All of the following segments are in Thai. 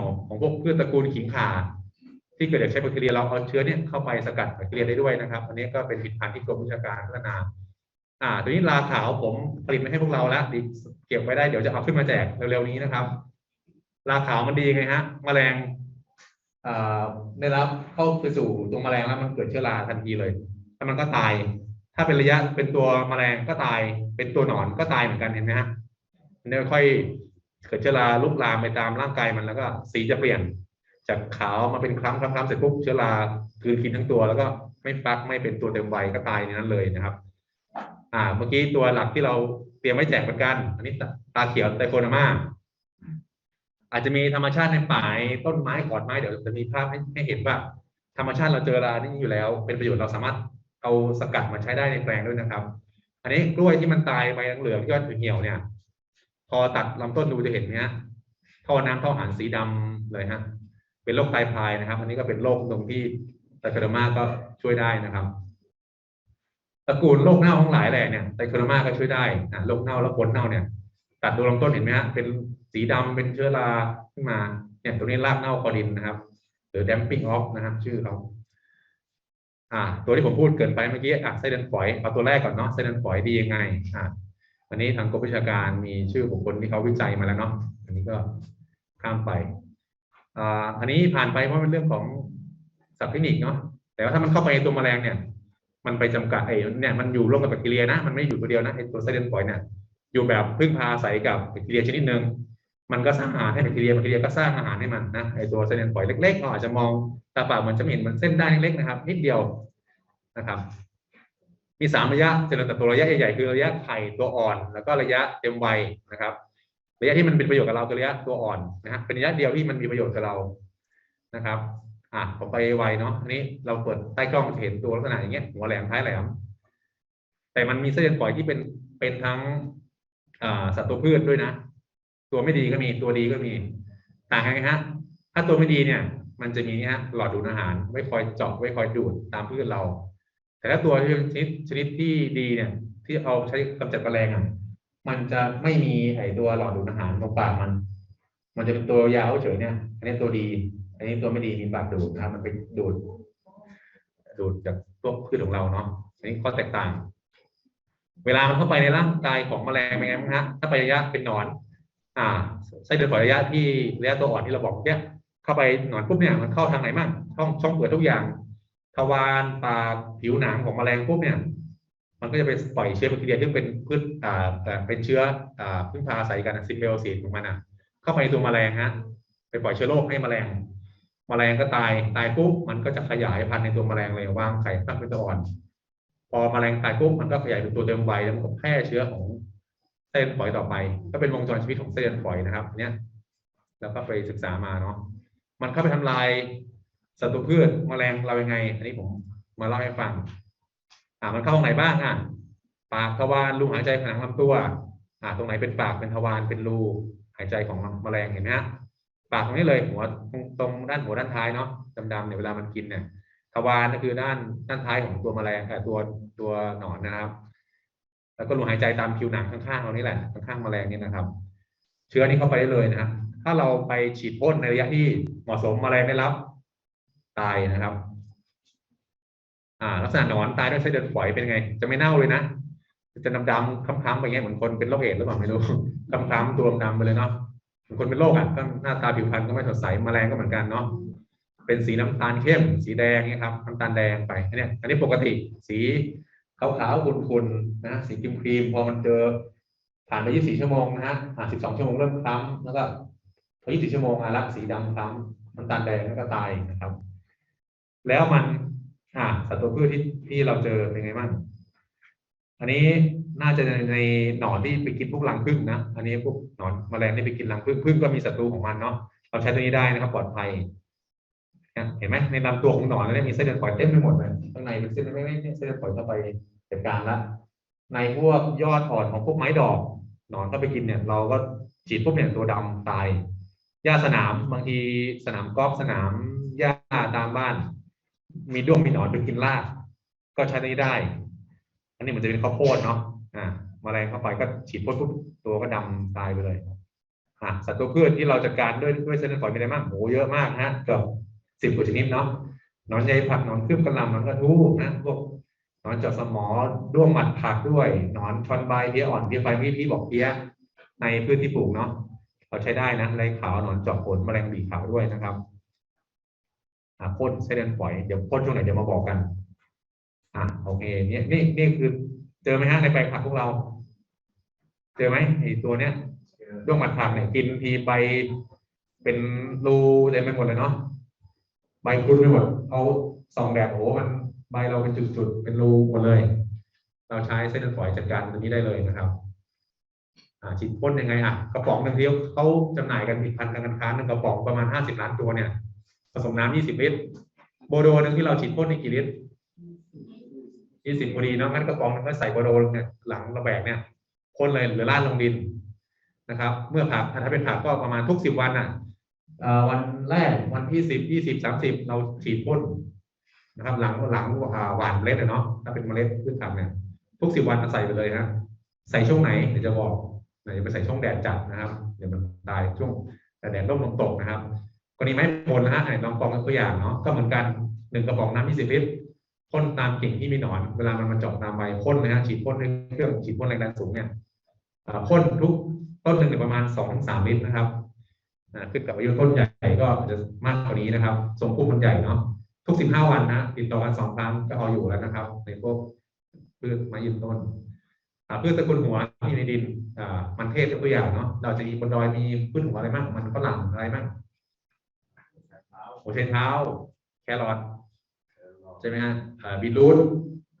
ยวของพวกพืชตระกูลขิงข่าที่เกิดจากใช้แบคทีเรียเราเอาเชื้อเนี่ยเข้าไปสกัดแบคทีเรียได้ด้วยนะครับ อันนี้ก็เป็นผลิตภัณฑ์ที่กรมวิชาการพัฒนา อ่าตัวนี้ลาขาวผมผลิตมาให้พวกเราแล้วเก็บไว้ได้เดี๋ยวจะเอาขึ้นมาแจกเร็วๆนี้นะครับ ลาขาวมันดีไงฮะแมลงอ่าได้รับเข้าไปสู่ตัวแมลงแล้วมันเกิดเชื้อราทันทีเลยแล้วมันก็ตาย ถ้าเป็นระยะเป็นตัวแมลงก็ตาย เป็นตัวหนอนก็ตายเหมือนกันเห็นไหมฮะมันจะค่อย เกิดเชื้อราลุกลามไปตามร่างกายมันแล้วก็สีจะเปลี่ยน จากขาวมาเป็นคล้ำคล้ำคล้ำเสร็จปุ๊บเชื้อรากลืนกินทั้งตัวแล้วก็ไม่ฟักไม่เป็นตัวเต็มวัยก็ตายในนั้นเลยนะครับ อ่า เมื่อกี้ตัวหลักที่เราเตรียมไว้แจกเหมือนกัน อันนี้ตาเขียวไตโคนามาอาจจะมีธรรมชาติในป่าต้นไม้ขอนไม้เดี๋ยวจะมีภาพให้ให้เห็นว่า ธรรมชาติเราเจอรานี่อยู่แล้ว เป็นประโยชน์เราสามารถเอาสกัดมาใช้ได้ในแปลงด้วยนะครับ อันนี้กล้วยที่มันตายใบเหลืองๆที่ว่าถึงเหี่ยวเนี่ย พอตัดลำต้นดูจะเห็นเนี้ยท่อน้ำท่ออาหารสีดำเลยฮะเป็นโรคไตพายนะครับ อันนี้ก็เป็นโรคตรงที่ไตรโคเดอร์มาก็ช่วยได้นะครับตระกูลโรคเน่าทั้งหลายแหละเนี่ยไตรโคเดอร์มาก็ช่วยได้นะโรคเน่าและผลเน่าเนี่ย ตัดดูลำต้นเห็นไหมฮะเป็นสีดำเป็นเชื้อราขึ้นมาเนี่ยตรงนี้รากเน่าคอดินนะครับ หรือ damping off นะครับ ชื่อเขาอ่า ตัวที่ผมพูดเกินไปเมื่อกี้อะไส้เดือนฝอยเอาตัวแรกก่อนเนาะไส้เดือนฝอยดียังไงอ่า อันนี้ทางกรมวิชาการมีชื่อบุคคลที่เขาวิจัยมาแล้วเนาะอันนี้ก็ข้ามไปอ่าอันนี้ผ่านไปเพราะเป็นเรื่องของสัตว์เทคนิคเนาะแต่ว่าถ้ามันเข้าไปในตัวแมลงเนี่ย มันไปจำกัดไอ้เนี่ยมันอยู่ร่วมกับแบคทีเรียนะ มันไม่อยู่ตัวเดียวนะไอ้ตัวไส้เดนฝอยเนี่ยอยู่แบบพึ่งพาอาศัยกับแบคทีเรียชนิดหนึ่งมันก็สร้างอาหารให้แบคทีเรียแบคทีเรียก็สร้างอาหารให้มันนะไอตัวไส้เดนฝอยเล็กๆเราอาจจะมองตาเปล่ามันจะเห็นมันเส้นได้เล็กๆนะครับ นิดเดียวนะครับ มีสามระยะเจริญเติบโตระยะใหญ่ๆคือระยะไข่ตัวอ่อน แล้วก็ระยะเต็มวัยนะครับ ระยะที่มันเป็นประโยชน์กับเราคือระยะตัวอ่อนนะฮะเป็นระยะเดียวที่มันมีประโยชน์กับเรานะครับอะผมไปไวเนาะอันนี้เราเปิดใต้กล้องจะเห็นตัวลักษณะอย่างเงี้ยหัวแหลมท้ายแหลม แต่มันมีไส้เดือนฝอยที่เป็นเป็นทั้งสัตว์ตัวพืชด้วยนะ ตัวไม่ดีก็มีตัวดีก็มีต่างกันไงฮะถ้าตัวไม่ดีเนี่ย มันจะมีเนี่ยฮะหลอดดูดอาหารไว้คอยเจาะไว้คอยดูดตามพืชเรา แต่ถ้าตัวที่ชนิดชนิดที่ดีเนี่ยที่เอาใช้กำจัดแมลงอะมันจะไม่มีไอตัวหลอดดูดอาหารตรงปากมัน มันจะเป็นตัวยาวเฉยเนี่ย อันนี้ตัวดี อันนี้ตัวไม่ดีมีปากดูดนะครับมันไปดูด ดูดจากพวกพืชของเราเนาะอันนี้ข้อแตกต่าง เวลามันเข้าไปในร่างกายของแมลงเป็นไงบ้างฮะถ้าไประยะเป็นหนอน อ่าไส้เดือนฝอยระยะที่ระยะตัวอ่อนที่เราบอกเนี่ยเข้าไปหนอนปุ๊บเนี่ยมันเข้าทางไหนบ้างช่องช่องเปิดทุกอย่าง วารปากผิวหนังของแมลงปุ๊บเนี่ย มันก็จะไปปล่อยเชื้อแบคทีเรียที่เป็นพืชอ่าแต่เป็นเชื้ออ่าพึ่งพาอาศัยกันซิมเบลซีของมันอะ เข้าไปในตัวแมลงฮะไปปล่อยเชื้อโรคให้แมลงแมลงก็ตายตายปุ๊บมันก็จะขยายพันธุ์ในตัวแมลงเลยวางไข่ตั้งเป็นตัวอ่อน พอแมลงตายปุ๊บมันก็ขยายเป็นตัวเต็มวัยแล้วมันก็แพร่เชื้อของไส้เดือนฝอยต่อไป ก็เป็นวงจรชีวิตของไส้เดือนฝอยนะครับ เนี่ยแล้วก็ไปศึกษามาเนาะมันเข้าไปทำลาย ศัตรูพืชแมลงเรายังไง อันนี้ผมมาเล่าให้ฟัง อ่ามันเข้าตรงไหนบ้างอะปากทวารรูหายใจผนังลำตัว อ่าตรงไหนเป็นปากเป็นทวารเป็นรูหายใจของแมลงเห็นไหมฮะปากตรงนี้เลยหัวตรงตรงด้านหัวด้านท้ายเนาะดำๆเนี่ยเวลามันกินเนี่ยทวารก็คือด้านด้านท้ายของตัวแมลงเอ่ตัวตัวหนอนนะครับ แล้วก็รูหายใจตามผิวหนังข้างๆเรานี่แหละข้างๆแมลงนี่นะครับ เชื้อนี้เข้าไปได้เลยนะครับถ้าเราไปฉีดพ่นในระยะที่เหมาะสมแมลงไม่รับ ตายนะครับ อ่า ลักษณะหนอนตายด้วยไส้เดือนฝอยเป็นไง จะไม่เน่าเลยนะ จะดำๆค้ำๆไปเงี้ยเหมือนคนเป็นโรคเอดส์หรือเปล่าไม่รู้ค้ำๆตัวดำไปเลยเนาะเหมือนคนเป็นโรคอะก็หน้าตาผิวพรรณก็ไม่สดใสแมลงก็เหมือนกันเนาะเป็นสีน้ำตาลเข้ม สีแดงเนี่ยครับน้ำตาลแดงไปอันเนี้ยอันนี้ปกติ สีขาวๆขุ่นๆนะสีครีมครีมๆพอมันเจอผ่านไป 24 ชั่วโมงนะฮะอ่า12 ชั่วโมงเริ่มคล้ำแล้วก็พอ24 ชั่วโมงอะละสีดำคล้ำน้ำตาลแดงแล้วก็ตายนะครับ แล้วมันอ่าสัตว์ตัวพืชที่ที่เราเจอเป็นไงบ้างอันนี้น่าจะในหนอนที่ไปกินพวกรังผึ้งนะ อันนี้พวกหนอนแมลงที่ไปกินรังผึ้งผึ้งก็มีศัตรูของมันเนาะ เราใช้ตัวนี้ได้นะครับ ปลอดภัย เห็นไหมในลำตัวของหนอนเนี่ยมีเส้นเลือดฝอยเต็มไปหมดเลยข้างในเป็นเส้นไม่ไม่เส้นเลือดฝอยเข้าไปจัดการละ ในพวกยอดอ่อนของพวกไม้ดอก หนอนเข้าไปกินเนี่ย เราก็ฉีดพวกเนี่ยตัวดำตายหญ้าสนามบางทีสนามกอล์ฟสนามหญ้าตามบ้าน มีด้วงมีหนอนไปกินราก ก็ใช้นี้ได้ อันนี้มันจะเป็นข้าวโพดเนาะอ่าแมลงเข้าไปก็ฉีดพ่นปุ๊บตัวก็ดำตายไปเลยอะสัตว์ตัวพืชที่เราจัดการด้วยด้วยเซนต์ฝอยมีอะไรบ้างโหเยอะมากฮะเกือบสิบกว่าชนิดเนาะหนอนใยผักหนอนคืบกระลำหนอนกระทู้นะพวกหนอนเจาะสมอด้วงหมัดผักด้วยหนอนชอนใบเพี้ยอ่อนเพี้ยไฟมีพี่บอกเพี้ยในพืชที่ปลูกเนาะเราใช้ได้นะไรขาวหนอนเจาะผลแมลงบีขาวด้วยนะครับ พ่นไส้เดือนฝอยเดี๋ยวพ่นช่วงไหนเดี๋ยวมาบอกกัน อะโอเคเนี่ยนี่นี่คือ เจอไหมฮะในแปลงผักพวกเรา เจอไหมไอ้ตัวเนี้ยด้วงหมัดผักเนี่ยกินทีใบเป็นรูเต็มไปหมดเลยเนาะใบพุนไปหมดเอาส่องแดดโอ้มันใบเราเป็นจุดๆเป็นรูหมดเลย เราใช้เส้นเลือดฝอยจัดการตัวนี้ได้เลยนะครับ อ่าฉีดพ่นยังไงอะกระป๋องหนึ่งที่เขาจำหน่ายกันผลิตภัณฑ์ทางการค้าหนึ่งกระป๋องประมาณห้าสิบล้านตัวเนี่ย ผสมน้ำยี่สิบลิตร โบโดหนึ่งที่เราฉีดพ่นในกี่ลิตรยี่สิบพอดีเนาะงั้นกระป๋องมันก็ใส่โบโดลงเนี่ยหลังระแบกเนี่ยพ่นเลยหรือลาดลงดินนะครับ เมื่อผักถ้าเป็นผักก็ประมาณทุกสิบวันอะวันแรกวันที่สิบยี่สิบสามสิบเราฉีดพ่นนะครับ หลังหลังหวานเมล็ดเนาะถ้าเป็นเมล็ดพืชผักเนี่ยทุกสิบวันใส่ไปเลยฮะใส่ช่วงไหนเดี๋ยวจะบอกเดี๋ยวจะไปใส่ช่วงแดดจัดนะครับ เดี๋ยวมันตายช่วงแต่แดดร่มลมตกนะครับ กรณีไม้ผลนะฮะไหนลองกองตัวอย่างเนาะก็เหมือนกันหนึ่งกระป๋องน้ำยี่สิบลิตรพ่นตามกิ่งที่มีหนอน เวลามันมาเจาะตามใบพ่นนะฮะฉีดพ่นด้วยเครื่องฉีดพ่นแรงดันสูงเนี่ยพ่นทุกต้นหนึ่งเนี่ยประมาณสองถึงสามลิตรนะครับอ่าขึ้นกับอายุต้นใหญ่ก็จะมากกว่านี้นะครับทรงพุ่มันใหญ่เนาะทุกสิบห้าวันนะติดต่อกันสองครั้งก็เอาอยู่แล้วนะครับ ในพวกพืชไม้ยืนต้นอ่าพืชตระกูลหัวที่ในดินอ่ามันเทศตัวอย่างเนาะเราจะมีบนดอยมีพืชหัวอะไรบ้างมันฝรั่งอะไรบ้าง หัวไชเท้า แครอทใช่ไหมฮะอ่าบีทรูท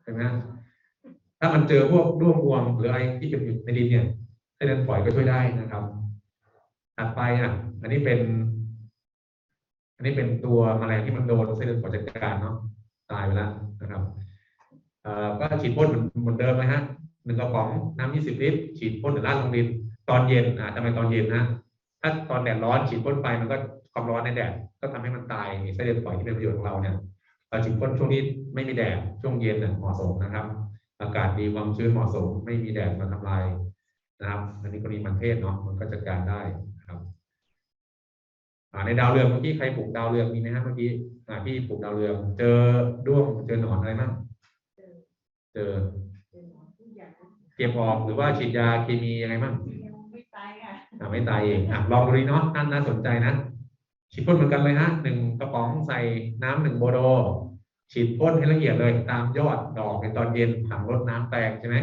ใช่ไหมฮะถ้ามันเจอพวกด้วงพวงหรืออะไรที่เป็นอยู่ในดินเนี่ยไส้เดือนฝอยก็ช่วยได้นะครับถัดไปอะ อันนี้เป็น อันนี้เป็นตัวแมลงที่มันโดนไส้เดือนฝอยจัดการเนาะตายไปแล้วนะครับเอ่อก็ฉีดพ่นเหมือนเหมือนเดิมเลยฮะหนึ่งกระป๋องน้ำยี่สิบลิตรฉีดพ่นหรือลาดลงดิน ตอนเย็นอ่าทำไมตอนเย็นนะถ้าตอนแดดร้อนฉีดพ่นไปมันก็ความร้อนในแดด ก็ทำให้มันตายไส้เดือนฝอยที่เป็นประโยชน์ของเราเนี่ยเราฉีดพ่นช่วงนี้ไม่มีแดดช่วงเย็นน่ะเหมาะสมนะครับ อากาศดีความชื้นเหมาะสม ไม่มีแดดมาทำลายนะครับอันนี้กรณีมันเทศเนาะมันก็จัดการได้นะครับอ่าในดาวเรืองเมื่อกี้ใครปลูกดาวเรืองมีไหมฮะเมื่อกี้อ่าพี่ปลูกดาวเรือง เจอด้วงเจอหนอนอะไรบ้างเจอเก็บออกหรือว่าฉีดยาเคมียังไงบ้างไม่ตายค่ะอ่าไม่ตายเองอะลองดูดีเนาะน่าน่าสนใจนะ ฉีดพ่นเหมือนกันเลยฮะหนึ่งกระป๋องใส่น้ำหนึ่งโบโด ฉีดพ่นให้ละเอียดเลยตามยอดดอกในตอนเย็นถังรดน้ำแตกใช่ไหม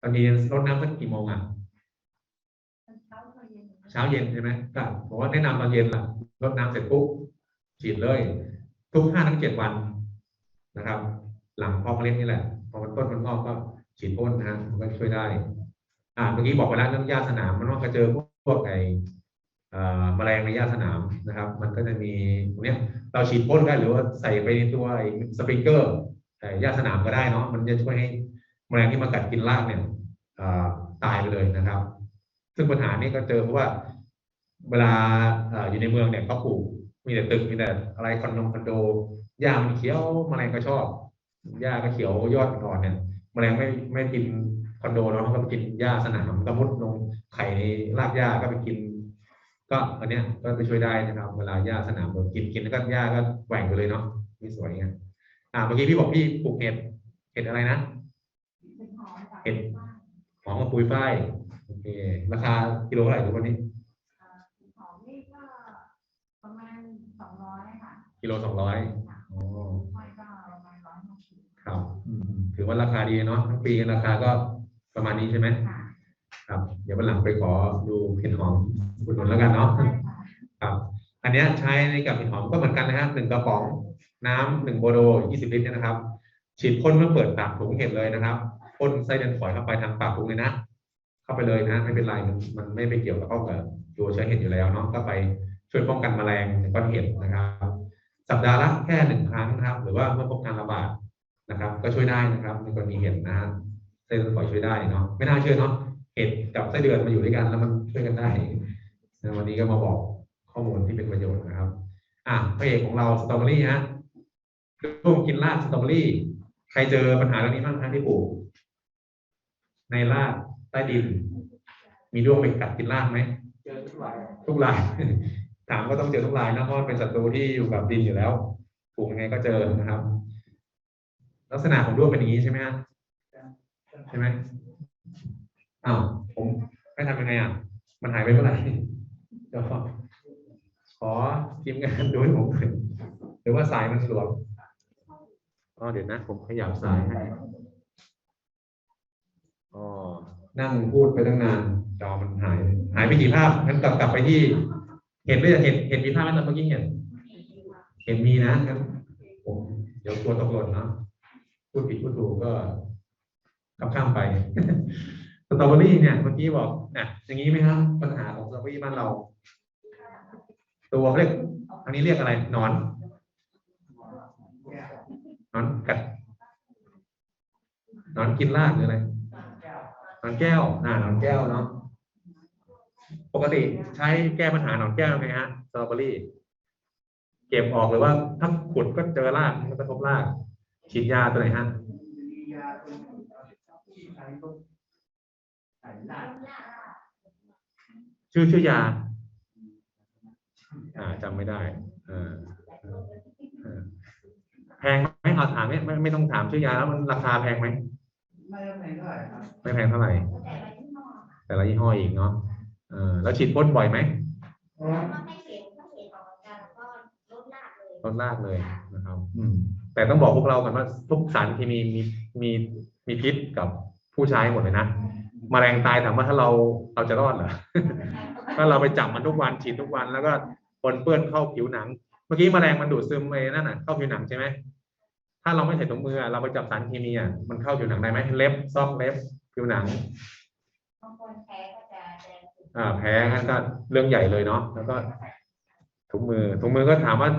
ตอนเย็นรดน้ำสักกี่โมงอะเช้าก็เย็นเช้าเย็นใช่ไหมก็ผมว่าแนะนำตอนเย็นล่ะรดน้ำเสร็จปุ๊บฉีดเลย ทุกห้าถึงเจ็ดวันนะครับ หลังเพอเมล็ดนี่แหละพอมันต้นมันงอกก็ฉีดพ่นนะฮะมันก็ช่วยได้ อ่าเมื่อกี้บอกไปแล้วเรื่องหญ้าสนามมันว่าก็เจอพวกพวกไอ เอ่อแมลงในหญ้าสนามนะครับ มันก็จะมีตรงนี้เราฉีดพ่นได้หรือว่าใส่ไปในตัวสปริงเกอร์หญ้าสนามก็ได้เนาะมันจะช่วยให้แมลงที่มากัดกินรากเนี่ยตายไปเลยนะครับ ซึ่งปัญหานี้ก็เจอเพราะว่าเวลาออยู่ในเมืองเนี่ยเขาปลูกมีแต่ตึกมีแต่อะไรคอนโดคอนโดหญ้ามันเขียวแมลงก็ชอบหญ้าก็เขียวยอดอ่อนเนี่ยแมลงไม่ไม่กินคอนโดเนาะมันก็ไปกินหญ้าสนามก็มุดลงไข่ในรากหญ้าก็ไปกิน ก็อันเนี้ยก็ไปช่วยได้นะครับ เวลาหญ้าสนามโดนกินกินแล้วก็หญ้าก็แหว่งไปเลยเนาะไม่สวยไงอ่าเมื่อกี้พี่บอกพี่ปลูกเห็ดเห็ดอะไรนะเป็นหอมค่ะเห็ดหอมกับปุยฝ้ายโอเคราคากิโลเท่าไหร่ทุกวันนี้อ่าหอมนี่ก็ประมาณสองร้อยค่ะกิโลสองร้อยค่ะอ๋อไม่ก็ประมาณร้อยหกสิบครับอืมถือว่าราคาดีเนาะทั้งปีราคาก็ประมาณนี้ใช่ไหม ค่ะครับ เดี๋ยววันหลังไปขอดูเห็ดหอมอุดหนุนแล้วกันเนาะใช่ค่ะครับ อันเนี้ยใช้ในกับเห็ดหอมก็เหมือนกันนะฮะหนึ่งกระป๋องน้ำหนึ่งโบโดยี่สิบลิตรเนี่ยนะครับ ฉีดพ่นเมื่อเปิดปากถุงเห็ดเลยนะครับพ่นไส้เดือนฝอยเข้าไปทางปากถุงเลยนะเข้าไปเลยนะไม่เป็นไรมันมันไม่ไปเกี่ยวกับเข้ากับตัวเชื้อเห็ดอยู่แล้วเนาะก็ไปช่วยป้องกันแมลงในก้อนเห็ดนะครับ สัปดาห์ละแค่หนึ่งครั้งนะครับ หรือว่าเมื่อพบการระบาดนะครับ ก็ช่วยได้นะครับในกรณีเห็ดนะฮะไส้เดือนฝอยช่วยได้เนาะไม่น่าเชื่อเนาะ เห็ดกับไส้เดือนมาอยู่ด้วยกัน แล้วมันช่วยกันได้นะวันนี้ก็มาบอกข้อมูลที่เป็นประโยชน์นะครับ อะพระเอกของเราสตรอเบอรี่ฮะร่วมกินรากสตรอเบอรี่ ใครเจอปัญหาเรื่องนี้บ้างครับที่ปลูกในรากใต้ดิน มีด้วงไปกัดกินรากไหมเจอทุกรายทุกรายถามก็ต้องเจอทุกรายนะเพราะมันเป็นศัตรูที่อยู่กับดินอยู่แล้วปลูกยังไงก็เจอนะครับ ลักษณะของด้วงเป็นอย่างนี้ใช่ไหมฮะใช่ไหม อ้าวผมให้ทำยังไงอะ มันหายไปเมื่อไหร่เดี๋ยวขอทีมงานดูให้ผมหน่อยหรือว่าสายมันหลวมอ๋อเดี๋ยวนะ ผมขยับสายให้อ๋อนั่งพูดไปตั้งนาน จอมันหาย หายไปกี่ภาพงั้นกลับกลับไปที่ เห็นไหมเห็นเห็นมีภาพไหมตอนเมื่อกี้เห็น เห็นมีนะงั้นผมเดี๋ยวกลัวตกหล่นเนาะพูดผิดพูดถูกก็ข้ามข้ามไป สตรอเบอรี่เนี่ยเมื่อกี้บอกนะอย่างนี้ไหมครับปัญหาของสตรอเบอรี่บ้านเรา ตัวเขาเรียกอันนี้เรียกอะไรหนอนหนอนกัดหนอนกินรากหรืออะไรหนอนแก้วอ่าหนอนแก้วเนาะปกติใช้แก้ปัญหาหนอนแก้วไงฮะสตรอเบอรี่ เก็บออกหรือว่าถ้าขุดก็เจอรากมันก็กระทบรากฉีดยาตัวไหนฮะ มียาตัวหนึ่งที่ใช้ก็ใส่ลาดชื่อชื่อยา อ่าจำไม่ได้เออเออแพงไหมเอาถามไม่ไม่ไม่ต้องถามชื่อยาแล้วมันราคาแพงไหมไม่ได้แพงเท่าไหร่ครับไม่แพงเท่าไหร่ แต่ละยี่ห้ออีกเนาะเออแล้วฉีดพ่นบ่อยไหมเพราะว่าต้นรากเลยนะครับ อืม แต่ต้องบอกพวกเราก่อนว่าทุกสารเคมีมีมีมีพิษกับผู้ใช้หมดเลยนะ แมลงตายถามว่าถ้าเราเราจะรอดเหรอถ้าเราไปจับมันทุกวันฉีดทุกวันแล้วก็ปนเปื้อนเข้าผิวหนัง เมื่อกี้แมลงมันดูดซึมไปนั่นน่ะเข้าผิวหนังใช่ไหมถ้าเราไม่ใส่ถุงมืออะเราไปจับสารเคมีอะมันเข้าผิวหนังได้ไหมเล็บซอกเล็บผิวหนังบางคนแพ้ก็จะแดงขึ้นอ่าแพ้งั้นก็เรื่องใหญ่เลยเนาะแล้วก็ถุงมือถุงมือก็ถามว่า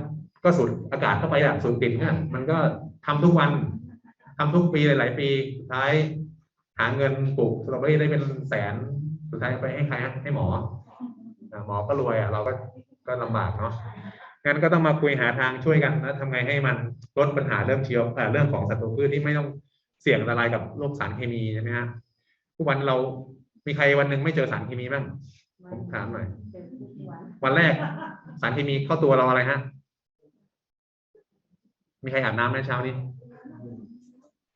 ก็สูดอากาศเข้าไปอะสูดติดเนี่ยมันก็ทำทุกวันทำทุกปีหลาย ๆ ปีสุดท้าย หาเงินปลูกสตรอเบอรี่ได้เป็นแสนสุดท้ายไปให้ใครฮะให้หมออ่าหมอก็รวยอะเราก็ก็ลำบากเนาะงั้นก็ต้องมาคุยหาทางช่วยกันแล้วทำไงให้มันลดปัญหาเรื่องเชื้อเอ่อเรื่องของศัตรูพืชที่ไม่ต้องเสี่ยงอันตรายกับโรคสารเคมีใช่ไหมฮะทุกวันเรามีใครวันหนึ่งไม่เจอสารเคมีบ้างผมถามหน่อยเป็นทุกวันวันแรกสารเคมีเข้าตัวเราอะไรฮะมีใครอาบน้ำไหมเช้านี้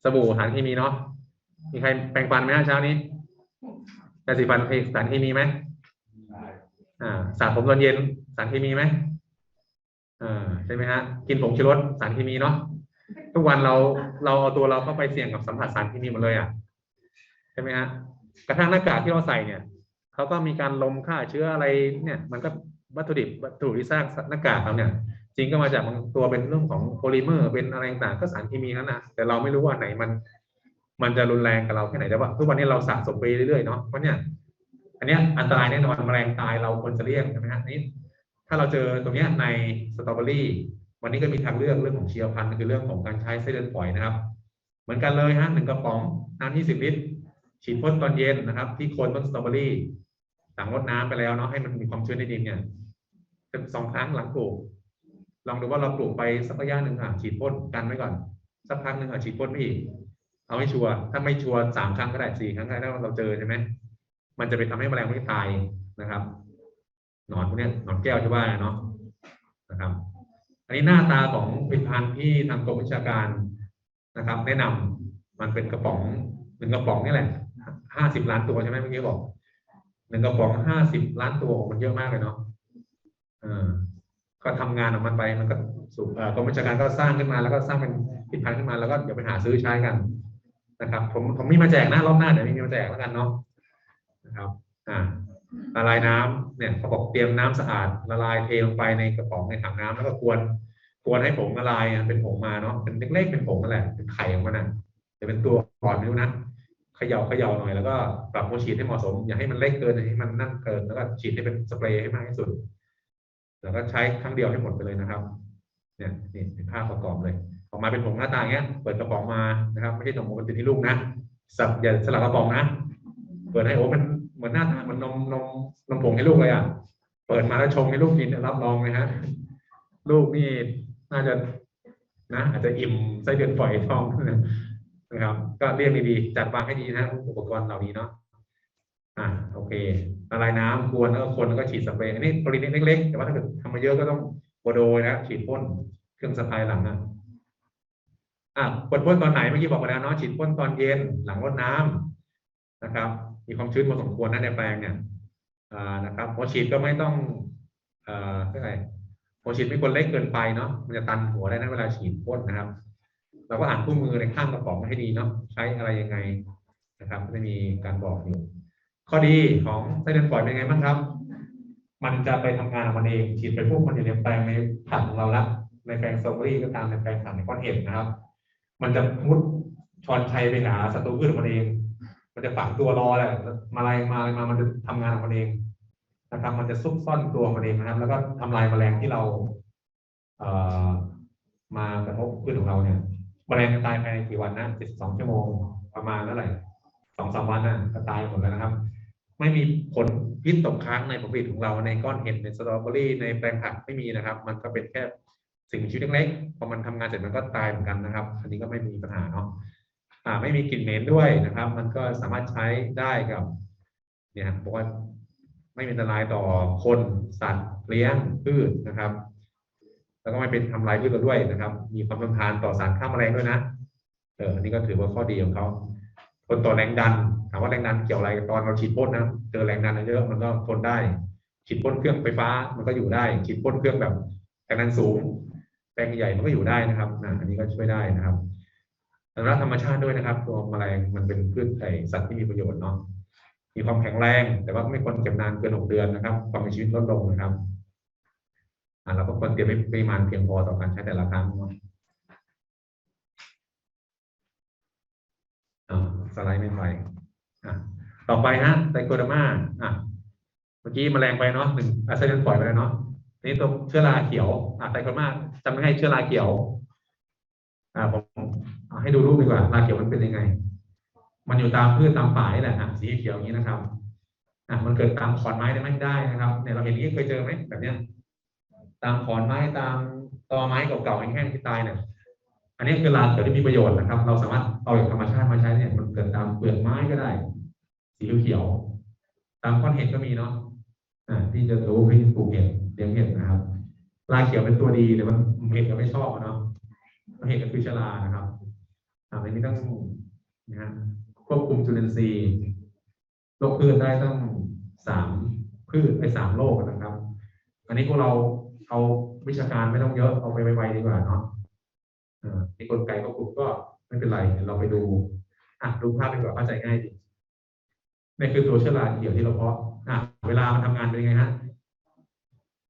สบู่สารเคมีเนาะ มีใครแปรงฟันไหมฮะเช้านี้แต่สีฟันสารเคมีไหมอ่าสระผมตอนเย็นสารเคมีไหมอ่าใช่ไหมฮะกินผงชูรสสารเคมีเนาะทุกวันเราเราเอาตัวเราเข้าไปเสี่ยงกับสัมผัสสารเคมีหมดเลยอะใช่ไหมฮะกระทั่งหน้ากากที่เราใส่เนี่ยเขาก็มีการลมฆ่าเชื้ออะไรเนี่ย มันก็วัตถุดิบวัตถุดิบที่สร้างหน้ากากเราเนี่ยจริงก็มาจากบางตัวเป็นเรื่องของโพลิเมอร์เป็นอะไรต่างๆก็สารเคมีนั่นนะแต่เราไม่รู้ว่าไหนมัน มันจะรุนแรงกับเราแค่ไหนแต่ว่าทุกวันนี้เราสะสมไปเรื่อยๆเนาะเพราะเนี่ย อันเนี้ยอันตรายแน่นอนแมลงตายเราควรจะเลี่ยงใช่ไหมฮะนี่ถ้าเราเจอตรงเนี้ยในสตรอเบอรี่วันนี้ก็มีทางเลือกเรื่องของเชียร์พันธุ์คือเรื่องของการใช้ไส้เดือนฝอยนะครับ เหมือนกันเลยฮะหนึ่งกระป๋องน้ำ20ลิตรฉีดพ่นตอนเย็นนะครับ ที่โคนต้นสตรอเบอรี่หลังรดน้ำไปแล้วเนาะให้มันมีความชื้นในดินเนี่ยสองครั้งหลังปลูกลองดูว่าเราปลูกไปสักระยะหนึ่งอะฉีดพ่นกันไว้ก่อน สักพักหนึ่งอะฉีดพ่นไปอีก เอาให้ชัวร์ถ้าไม่ชัวร์สามครั้งก็ได้สี่ครั้งก็ได้ถ้าเราเจอใช่ไหมมันจะไปทำให้แมลงไม่ตายนะครับ หนอนพวกนี้หนอนแก้วที่ว่าเนาะนะครับ อันนี้หน้าตาของผลิตภัณฑ์ที่ทางกรมวิชาการนะครับ แนะนำมันเป็นกระป๋องหนึ่งกระป๋องนี่แหละห้าสิบล้านตัวใช่ไหมเมื่อกี้บอกหนึ่งกระป๋องห้าสิบล้านตัวมันเยอะมากเลยเนาะเออก็ทำงานของมันไปมันก็สูเอ่อกรมวิชาการก็สร้างขึ้นมาแล้วก็สร้างเป็นผลิตภัณฑ์ขึ้นมาแล้วก็เดี๋ยวไปหาซื้อใช้กัน นะครับ ผมผมมีมาแจกนะรอบหน้าเดี๋ยวมีมาแจกแล้วกันเนาะนะครับอ่าละลายน้ำเนี่ยเขาบอกเตรียมน้ำสะอาดละลายเทลงไปในกระป๋องในถังน้ำแล้วก็กวนกวนให้ผงละลายเป็นผงมาเนาะเป็นเล็กๆเป็นผงนั่นแหละเป็นไข่ของมันนะจะเป็นตัวอ่อนนิ้วนะเขย่าเขย่าหน่อยแล้วก็ปรับโมฉีดให้เหมาะสม อย่าให้มันเล็กเกินอย่าให้มันนั่นเกินแล้วก็ฉีดให้เป็นสเปรย์ให้มากที่สุด แล้วก็ใช้ครั้งเดียวให้หมดไปเลยนะครับ เนี่ยนี่เป็นภาพประกอบเลย ออกมาเป็นผงหน้าตาอย่างเงี้ย เปิดกระป๋องมานะครับ ไม่ใช่นมมันเป็นที่ลูกนะสับอย่าสลับกระป๋องนะ เปิดให้โอ้มันเหมือนหน้าตาเหมือนนมนมนมผงให้ลูกเลยอะ เปิดมาแล้วชงให้ลูกกินรับรองเลยฮะลูกนี่น่าจะนะ อาจจะอิ่มไส้เดือนฝอยทองนะครับ ก็เรียกดีๆจัดวางให้ดีนะอุปกรณ์เหล่านี้เนาะอะโอเคละลายน้ำกวนแล้วก็คนแล้วก็ฉีดสเปรย์อันนี้กรณีเล็กๆแต่ว่าถ้าเกิดทำมาเยอะก็ต้องโบโดยนะฉีดพ่นเครื่องสะพายหลังนะ อะกดพ่นตอนไหนเมื่อกี้บอกไปแล้วเนาะฉีดพ่นตอนเย็นหลังรดน้ำนะครับ มีความชื้นพอสมควรนะในแปลงเนี่ยอ่านะครับหัวฉีดก็ไม่ต้องเอ่อเรียกอะไรหัวฉีดไม่ควรเล็กเกินไปเนาะมันจะตันหัวได้นะเวลาฉีดพ่นนะครับเราก็อ่านคู่มือในข้างกระป๋องให้ดีเนาะใช้อะไรยังไงนะครับก็จะมีการบอกอยู่ ข้อดีของไส้เดือนฝอยเป็นไงบ้างครับ มันจะไปทำงานของมันเองฉีดไปพวกมันอยู่ในแปลงในผักของเราละในแปลงสตรอรี่ก็ตามในแปลงผักในก้อนเห็ดนะครับ มันจะมุดชอนชัยไปหาศัตรูพืชของมันเอง มันจะฝังตัวรอแหละมาอะไรมาอะไรมา มันจะทำงานของมันเองนะครับ มันจะซุกซ่อนตัวมันเองนะครับ แล้วก็ทำลายแมลงที่เรา เอ่อมากระทบพืชของเราเนี่ยแมลงจะตายภายในกี่วันนะ72ชั่วโมงประมาณเท่าไหร่สองสามวันน่ะก็ตายหมดแล้วนะครับ ไม่มีผลพิษตกค้างในผลผลิตของเราในก้อนเห็ดในสตรอเบอรี่ในแปลงผักไม่มีนะครับ มันก็เป็นแค่ สิ่งมีชีวิตเล็กๆพอมันทำงานเสร็จมันก็ตายเหมือนกันนะครับ อันนี้ก็ไม่มีปัญหาเนาะอ่าไม่มีกลิ่นเหม็นด้วยนะครับ มันก็สามารถใช้ได้กับ เนี่ยครับอกว่าไม่มีอันตรายต่อคนสัตว์เลี้ยงพืชนะครับ แล้วก็ไม่เป็นทำลายพืชเราด้วยนะครับ มีความทนทานต่อสารฆ่าแมลงด้วยนะเอออันนี้ก็ถือว่าข้อดีของเขาทนต่อแรงดันถามว่าแรงดันเกี่ยวอะไรตอนเราฉีดพ่นนะเจอแรงดันเยอะมันก็ทนได้ฉีดพ่นเครื่องไฟฟ้ามันก็อยู่ได้ฉีดพ่นเครื่องแบบแรงดันสูง แรงใหญ่มันก็อยู่ได้นะครับนะอันนี้ก็ช่วยได้นะครับสำหรับธรรมชาติด้วยนะครับ ตัวแมลงมันเป็นพืชไอสัตว์ที่มีประโยชน์เนาะมีความแข็งแรง แต่ว่าไม่ควรเก็บนานเกินหกเดือนนะครับ ความมีชีวิตลดลงนะครับอ่าเราก็ควรเตรียมปริมาณเพียงพอต่อการใช้แต่ละครั้งสไลด์ไม่ไปต่อไปฮะไตโคดอร์มาอะเมื่อกี้แมลงไปเนาะหนึ่งอาเซนปล่อยไปแล้วเนาะ นี้ตัวเชื้อราเขียวอะไตโครมาจำไม่ให้เชื้อราเขียว อ่าผมเอาให้ดูรูปดีกว่าราเขียวมันเป็นยังไง มันอยู่ตามพืชตามป่านี่แหละอะสีเขียวอย่างนี้นะครับอะมันเกิดตามขอนไม้ได้ไหมได้นะครับเนี่ยเราเห็นนี้เคยเจอไหมแบบเนี้ย ตามขอนไม้ตามตอไม้เก่าๆแห้งๆที่ตายเนี่ยอันนี้คือลาเขียวที่มีประโยชน์นะครับ เราสามารถเอาจากธรรมชาติมาใช้เนี่ยมันเกิดตามเปลือกไม้ก็ได้ สีเขียวตามก้อนเห็ดก็มีเนาะ ที่จะรู้ให้ปลูกเห็ดเลี้ยงเห็ดนะครับลาเขียวเป็นตัวดีแต่มันเห็ดก็ไม่ชอบเนาะเพราะเห็ดก็คือชรานะครับอ่าในนี้ต้องนะฮะควบคุมจุลินทรีย์โรคพืชได้ต้องสามพืชไอ้สามโรคนะครับ อันนี้พวกเราเอาวิชาการไม่ต้องเยอะเอาไปไวๆดีกว่าเนาะอ่าในกลไกควบคุมก็ไม่เป็นไรเดี๋ยวเราไปดูอะดูภาพดีกว่าเข้าใจง่ายดี นี่คือตัวเชื้อราเขียวที่เราเพาะอะเวลามันทำงานเป็นยังไงฮะ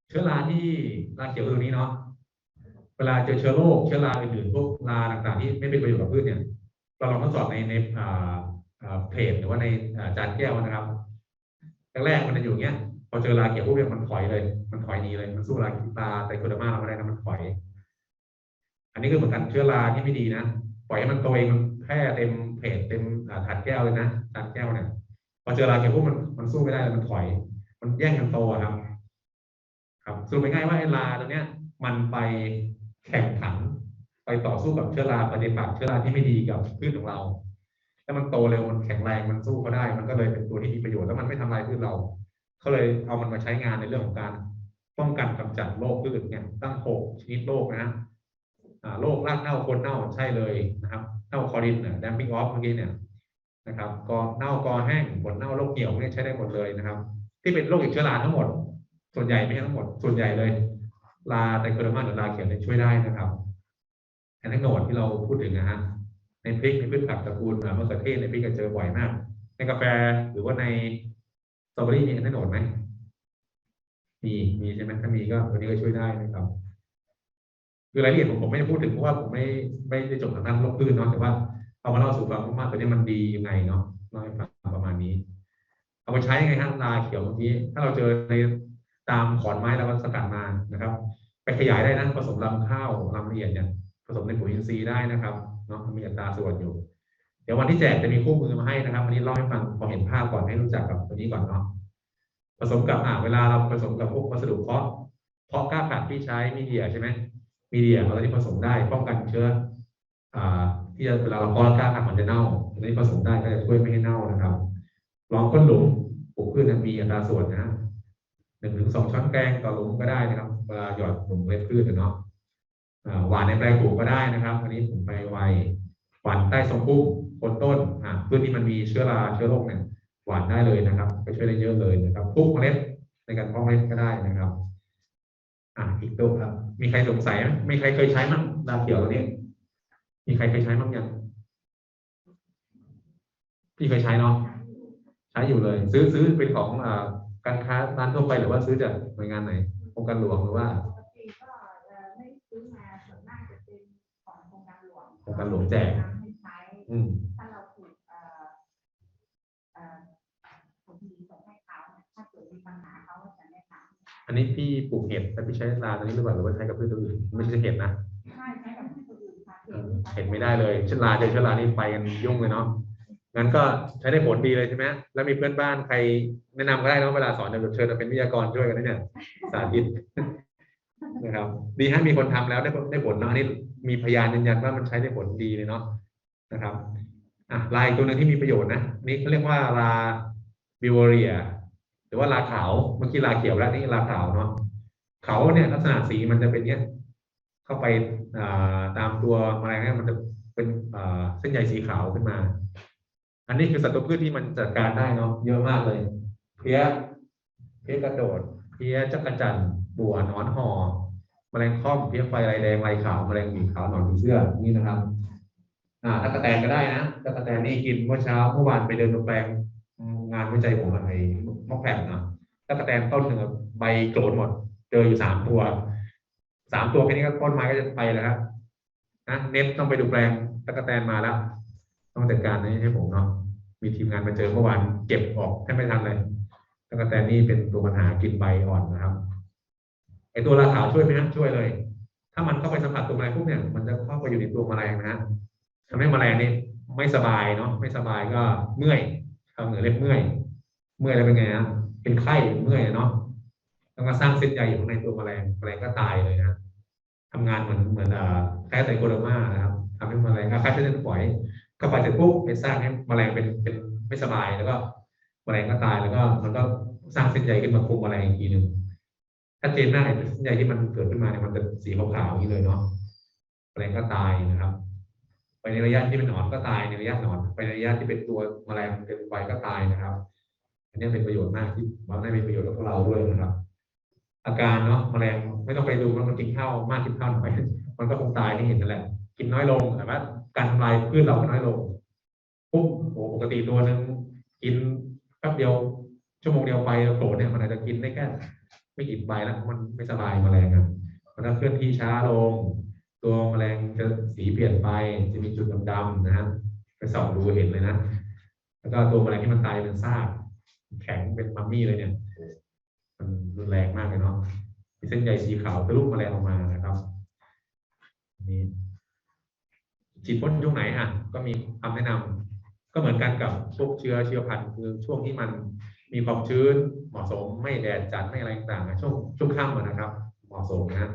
เชื้อราที่ราเขียวตัวนี้เนาะเวลาเจอเชื้อโรคเชื้อราอื่นๆพวกราต่างๆที่ไม่เป็นประโยชน์กับพืชเนี่ยเราลองทดสอบในในอ่าอ่าเพจหรือว่าในอ่าจานแก้วนะครับแรกๆมันจะอยู่เงี้ยพอเจอราเขียวพวกเนี้ยมันถอยเลย มันถอยหนีเลย มันสู้ราตาไตโคเดอร์มาเราไม่ได้นะมันถอย อันนี้ก็เหมือนกันเชื้อราที่ไม่ดีนะปล่อยให้มันโตเองมันแพร่เต็มเพจเต็มถาดแก้วเลยนะถาดแก้วเนี่ย อเจอราเขียวพวกมันมันสู้ไม่ได้เลยมันถอย มันแย่งกันโตครับ ครับสรุปง่ายๆว่าไอ้ราตัวเนี้ย มันไปแข่งขัน ไปต่อสู้กับเชื้อราปฏิปักษ์เชื้อราที่ไม่ดีกับพืชของเราถ้ามันโตเร็วมันแข็งแรงมันสู้เขาได้ มันก็เลยเป็นตัวที่มีประโยชน์แล้วมันไม่ทำลายพืชเราเขาเลยเอามันมาใช้งานในเรื่องของการป้องกันกำจัดโรคพืชเนี่ยตั้งหกชนิดโรคนะอ่าโรครากเน่าโคนเน่าใช่เลยนะครับเน่าคอรินเนี่ยดัมปิ้งออฟเมื่อกี้เนี่ย นะครับกอเน่ากอแห้งผลเน่าโรคเหี่ยวเนี่ยใช้ได้หมดเลยนะครับ ที่เป็นโรคอีกเชื้อราทั้งหมด ส่วนใหญ่ไม่ใช่ทั้งหมด ส่วนใหญ่เลยลาไตโคเดอร์มาหรือลาเขียวเนี่ยช่วยได้นะครับแอนแทกโนดที่เราพูดถึงนะฮะในพริกในพืชผักตระกูลอ่ามะเขือเทศในพริกก็เจอบ่อยมาก ในกาแฟหรือว่าในสตรอเบอรี่มีแอนแทกโนดไหมมีมีใช่ไหมถ้ามีก็ตัวนี้ก็ช่วยได้นะครับคือรายละเอียดผมผมไม่ได้พูดถึงเพราะว่าผมไม่ไม่ได้จบทางด้านโรคพืชเนาะแต่ว่า เอามาเล่าสู่ฟังว่าตัวนี้มันดียังไงเนาะเล่าให้ฟังประมาณนี้ เอาไปใช้ยังไงฮะลาเขียวเมื่อกี้ถ้าเราเจอในตามขอนไม้แล้วก็สกัดมานะครับ ไปขยายได้นะผสมลำข้าวลำละเอียดเนี่ยผสมในปุ๋ยอินทรีย์ได้นะครับเนาะมีอัตราส่วนอยู่ เดี๋ยววันที่แจกจะมีคู่มือมาให้นะครับวันนี้เล่าให้ฟังพอเห็นภาพก่อนให้รู้จักกับตัวนี้ก่อนเนาะผสมกับอ่าเวลาเราผสมกับพวกวัสดุเพาะเพาะกล้าผักที่ใช้มีเดียใช่ไหมมีเดียเราที่ผสมได้ป้องกันเชื้ออ่า ที่จะเวลาเราเพาะกล้าผักมันจะเน่าอันนี้ผสมได้ก็จะช่วยไม่ให้เน่านะครับลองก้นหลุมลูกพืชเนี่ยมีอัตราส่วนนะหนึ่งถึงสองช้อนแกงต่อหลุมก็ได้นะครับเวลาหยอดหลุมเล็บพืชเนาะหวานในแปลงปลูกก็ได้นะครับ อันนี้ผมไปไวหวานใต้ทรงพุ่มโคนต้นอ่าพืชที่มันมีเชื้อราเชื้อโรคเนี่ยหวานได้เลยนะครับก็ช่วยได้เยอะเลยนะครับปลูกเมล็ดในการเพาะเมล็ดก็ได้นะครับ อ่าอีกตัวครับมีใครสงสัยไหมมีใครเคยใช้มั้งดาเขียวตัวนี้ มีใครเคยใช้มั้งยังพี่เคยใช้เนาะใช้อยู่เลย ซื้อซื้อเป็นของอ่าการค้าร้านทั่วไปหรือว่าซื้อจากหน่วยงานไหนโครงการหลวงหรือว่าปกติก็เอ่อไม่ซื้อมาส่วนมากจะเป็นของโครงการหลวงโครงการหลวงแจกให้ใช้อืมถ้าเราปลูกเอ่อเอ่อผมมีส่งให้เขาเนี่ยถ้าเกิดมีปัญหาเขาก็จะแนะนำอันนี้พี่ปลูกเห็ดแต่พี่ใช้ลาตัวนี้หรือเปล่าหรือว่าใช้กับพืชตัวอื่นไม่ใช่เห็ดนะใช่ใช้กับผู้อื่นค่ะ เห็ดไม่ได้เลยเชื้อราเจอชื้อรานี่ไปกันยุ่งเลยเนาะงั้นก็ใช้ได้ผลดีเลยใช่ไหมแล้วมีเพื่อนบ้านใครแนะนำก็ได้เนาะเวลาสอนเดี๋ยวเชิญมาเป็นวิทยากรช่วยกันนะเนี่ยสาธิตนะครับ ดีฮะมีคนทำแล้วได้ผลได้ผลเนาะอันนี้มีพยานยืนยันว่ามันใช้ได้ผลดีเลยเนาะนะครับอะลายตัวหนึ่งที่มีประโยชน์นะนี่เขาเรียกว่าลาบิวเรียหรือว่าลาขาวเมื่อกี้ลาเขียวแล้วนี่ลาขาวเนาะเขาเนี่ยลักษณะสีมันจะเป็นเนี้ย เข้าไปตามตัวแมลงเนี่ยมันจะเป็นเส้นใยสีขาวขึ้นมา อันนี้คือสัตว์พืชที่มันจัดการได้เนาะเยอะมากเลย เพี้ยเพี้ยกระโดด เพี้ยจักรจันทร์บัวนอนห่อแมลงค่อมเพี้ยไฟลายแดงลายขาวแมลงหวีขาวหนอนผีเสื้อนี่นะครับอ่าตะกะแตนก็ได้นะตะกะแตนนี่กินเมื่อเช้าเมื่อวานไปเดินดูแปลงงานวิจัยผมอะไรมอกแผ่นเนาะตะกะแตนต้นหนึ่งใบโกรนหมด เจออยู่สามตัว สามตัวแค่นี้ก็ต้นไม้ก็จะไปแล้วครับนะเน็ตต้องไปดูแปลงตะกแตนมาแล้ว ต้องจัดการให้ให้ผมเนาะมีทีมงานมาเจอเมื่อวานเก็บออกแทบไม่ทันเลยตะกแตนนี่เป็นตัวปัญหากินใบอ่อนนะครับไอตัวราขาวช่วยไหมฮะช่วยเลย ถ้ามันเข้าไปสัมผัสตัวแมลงพวกเนี่ยมันจะเข้าไปอยู่ในตัวแมลงนะฮะทำให้แมลงนี่ไม่สบายเนาะไม่สบายก็เมื่อยทำเหนือเรียกเมื่อย เมื่อยแล้วเป็นไงฮะเป็นไข้เมื่อยเนาะแล้วก็สร้างเส้นใยอยู่ข้างในตัวแมลงแมลงก็ตายเลยนะ ทำงานเหมือนเหมือนอ่าแค่ไซโคโดมานะครับทำให้แมลงอะแค่เส้นฝอยเข้าไปเสร็จปุ๊บไปสร้างให้แมลงเป็นเป็นไม่สบายแล้วก็แมลงก็ตายแล้วก็มันก็สร้างเส้นใยขึ้นมาคุมแมลงอีกทีหนึ่งชัดเจนมากเลยเส้นใยที่มันเกิดขึ้นมาเนี่ยมันจะสีขาวๆอย่างนี้เลยเนาะแมลงก็ตายนะครับ ไปในระยะที่เป็นหนอนก็ตายในระยะหนอน ไปในระยะที่เป็นตัวแมลงเป็นไฟก็ตายนะครับ อันนี้เป็นประโยชน์มากที่ว่าได้เป็นประโยชน์กับพวกเราด้วยนะครับ อาการเนาะแมลง ไม่ต้องไปดูว่ามันกินข้าวมากกินข้าวน้อยมันก็คงตายที่เห็นนั่นแหละ กินน้อยลงแต่ว่าการทำลายพืชเราก็น้อยลงปุ๊บโอ้ปกติตัวหนึ่งกินแป๊บเดียวชั่วโมงเดียวไปโผล่เนี่ยมันอาจจะกินได้แค่ไม่กี่ใบแล้วมันไม่สบายมแมลงอะมันก็เคลื่อนที่ช้าลง ตัวมแมลงจะสีเปลี่ยนไปจะมีจุดดำๆนะฮะไปส่องดูเห็นเลยนะแล้วก็ตัวมแมลงที่มันตายเป็นซากแข็งเป็นมัมมี่เลยเนี่ย มันรุนแรงมากเลยเนาะ เส้นใยสีขาวทะลุแมลงออกมานะครับนี่ฉีดพ่นช่วงไหนอะ ก็มีคำแนะนำก็เหมือนกันกับพวกเชื้อเชื้อพันธุ์คือช่วงที่มันมีความชื้นเหมาะสมไม่แดดจัดไม่อะไรต่างๆช่วงช่วงค่ำนะครับ เหมาะสมนะ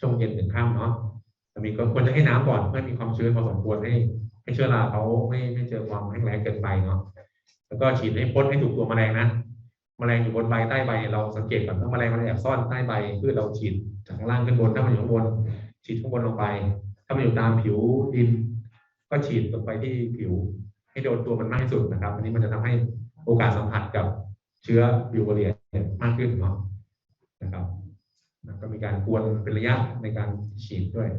ช่วงเย็นถึงค่ำเนาะแต่มีก็ควรจะให้น้ำก่อนเพื่อมีความชื้นพอสมควรให้ให้เชื้อราเขาไม่ไม่เจอความแห้งแล้งเกินไปเนาะแล้วก็ฉีดให้พ่นให้ถูกตัวแมลงนะ แมลงอยู่บนใบใต้ใบ เราสังเกตก่อนถ้าแมลงมันแอบซ่อนใต้ใบคือเราฉีดจากข้างล่างขึ้นบนถ้ามันอยู่ข้างบนฉีดข้างบนลงไป ถ้ามันอยู่ตามผิวดิน ก็ฉีดลงไปที่ผิว ให้โดนตัวมันมากที่สุดนะครับอันนี้มันจะทำให้โอกาสสัมผัสกับเชื้อบิวเรียมากขึ้นเนาะนะครับแล้วก็มีการกวนเป็นระยะในการฉีดด้วย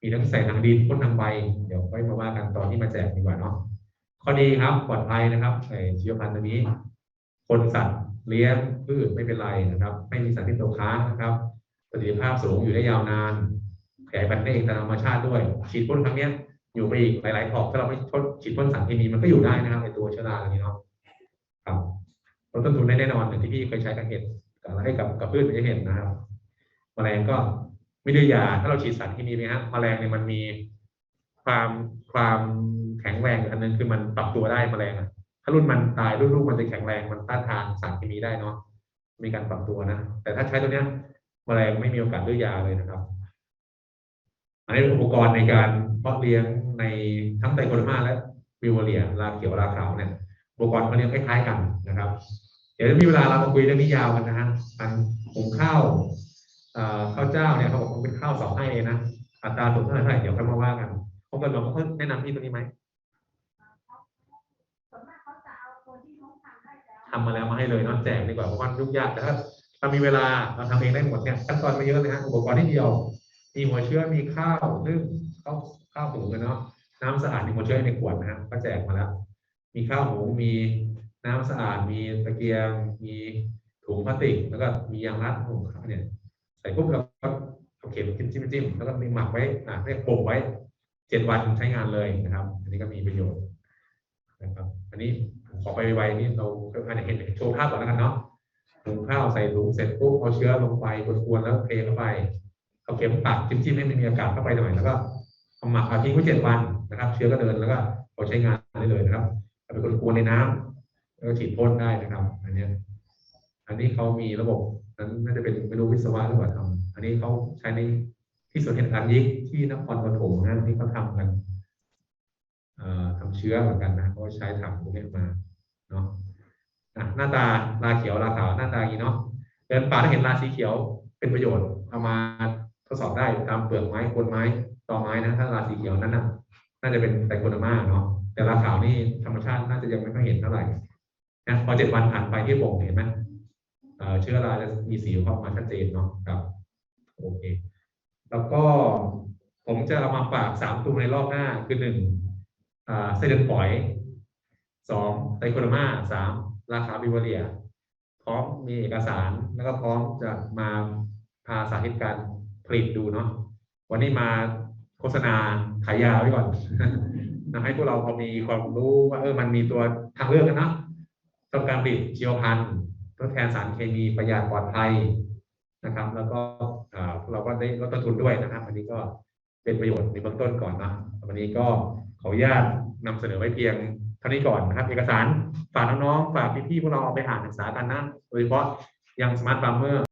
มีทั้งใส่ทางดินพ่นทางใบ เดี๋ยวไว้มาว่ากันตอนที่มาแจกดีกว่าเนาะข้อดีครับปลอดภัยนะครับใส่เชื้อพันธุ์ตัวนี้ คนสัตว์เลี้ยงพืชไม่เป็นไรนะครับ ไม่มีสารพิษตกค้างนะครับ ประสิทธิภาพสูงอยู่ได้ยาวนานขยายพันธุ์ได้เองตามธรรมชาติด้วย ฉีดพ่นครั้งนี้อยู่ไปอีกหลายๆขอบถ้าเราไม่ฉีดพ่นสารเคมีมันก็อยู่ได้นะครับในตัวเชื้อราอย่างนี้เนาะครับลดต้นทุนได้แน่นอนอย่างที่พี่เคยใช้กับเห็ดกับอะไรกับกับพืชเป็นเห็ดนะครับแมลงก็ไม่ได้ยาถ้าเราฉีดสารเคมีไหมฮะแมลงเนี่ยมันมีความความแข็งแรงอันนึงคือมันปรับตัวได้แมลงอะ ถ้ารุ่นมันตายรุ่นลูกมันจะแข็งแรงมันต้านทานสารเคมีได้เนาะมีการปรับตัวนะ แต่ถ้าใช้ตัวเนี้ยแมลงไม่มีโอกาสดื้อยาเลยนะครับ อันนี้เป็นอุปกรณ์ในการเพาะเลี้ยงในทั้งไตโคโดมาและวิวเลียลาเขียวลาขาวเนี่ยอุปกรณ์เขาเลี้ยงคล้ายๆกันนะครับ เดี๋ยวมีเวลาเรามาคุยเรื่องนี้ยาวกันนะฮะการหุงข้าวเอ่อข้าวเจ้าเนี่ยเขาบอกว่าเป็นข้าวสองให้นะอัตราส่วนเท่าไหร่เดี๋ยวค่อยมาว่ากันผมกันหลวงเขาแนะนำพี่ตรงนี้ไหม ส่วนมากเขาจะเอาคนที่เขาทำได้แล้ว ทำมาแล้วมาให้เลยเนาะแจกดีกว่าเพราะว่ายุ่งยากแต่ถ้าเรามีเวลาเราทำเองได้หมดเนี่ยขั้นตอนไม่เยอะนะฮะอุปกรณ์ที่เดียว มีหัวเชื้อมีข้าวนึ่งข้าวข้าวหุงกันเนาะน้ำสะอาดมีหัวเชื้อในขวดนะฮะก็แจกมาแล้ว มีข้าวหุงมีน้ำสะอาดมีตะเกียง มีถุงพลาสติก แล้วก็มียางรัดหุงข้าวเนี่ยใส่ปุ๊บเราก็เอาเข็มจิ้มจิ้มจิ้มแล้วก็มีหมักไว้อะเรียกบ่มไว้เจ็ดวันใช้งานเลยนะครับ อันนี้ก็มีประโยชน์นะครับ อันนี้ ขอไปไวนี่เราอันนี้เห็นโชว์ภาพก่อนแล้วกันเนาะหุงข้าวใส่ถุงเสร็จปุ๊บเอาเชื้อลงไปกวนๆแล้วเทเข้าไปเอาเข็มปักจิ้มจิ้มให้มันมีอากาศเข้าไปหน่อยแล้วก็เอาหมักอาทิ้งไว้เจ็ดวันนะครับ เชื้อก็เดินแล้วก็เอาใช้งานได้เลยนะครับเอาไปกวนๆในน้ำแล้วก็ฉีดพ่นได้นะครับ อันเนี้ยอันนี้เขามีระบบนั้นน่าจะเป็นไม่รู้วิศวะหรือเปล่าทำอันนี้เขาใช้ในที่สวนเห็ดการยิกที่นครปฐมนะที่เขาทำกันเอ่อทำเชื้อเหมือนกันนะเขาใช้ถังพวกนี้มา เนาะหน้าตาลาเขียวลาขาวหน้าตาอย่างนี้เนาะเดินป่าถ้าเห็นลาสีเขียวเป็นประโยชน์เอามาทดสอบได้ตามเปลือกไม้โคนไม้ตอไม้นะถ้าลาสีเขียวนั้นน่ะน่าจะเป็นไตโคนามาเนาะแต่ลาขาวนี่ธรรมชาติน่าจะยังไม่ค่อยเห็นเท่าไหร่นะพอเจ็ดวันผ่านไปที่บ่งเห็นไหมเชื้อราจะมีสีออกมาชัดเจนเนาะครับโอเค แล้วก็ผมจะเอามาฝากสามตัวในรอบหน้าคือหนึ่งอ่าไส้เดือนฝอย สองไตโคนมาสามราคาบิวเรีย พร้อมมีเอกสารแล้วก็พร้อมจะมาพาสาธิตการผลิตดูเนาะวันนี้มาโฆษณาขายยาไว้ก่อนนะให้พวกเราพอมีความรู้ว่าเออมันมีตัวทางเลือกกันนะสำหรับการผลิตชีวพันธุ์ทดแทนสารเคมีประหยัดปลอดภัยนะครับ แล้วก็อ่าเราก็ได้ลดต้นทุนด้วยนะครับ อันนี้ก็เป็นประโยชน์ในเบื้องต้นก่อนนะวันนี้ก็ขออนุญาตนำเสนอไว้เพียง ท่านี้ก่อนนะครับ เอกสารฝากน้องๆฝากพี่ๆพวกเราเอาไปอ่านศึกษากันนะโดยเฉพาะยังสมาร์ทฟาร์มเมอร์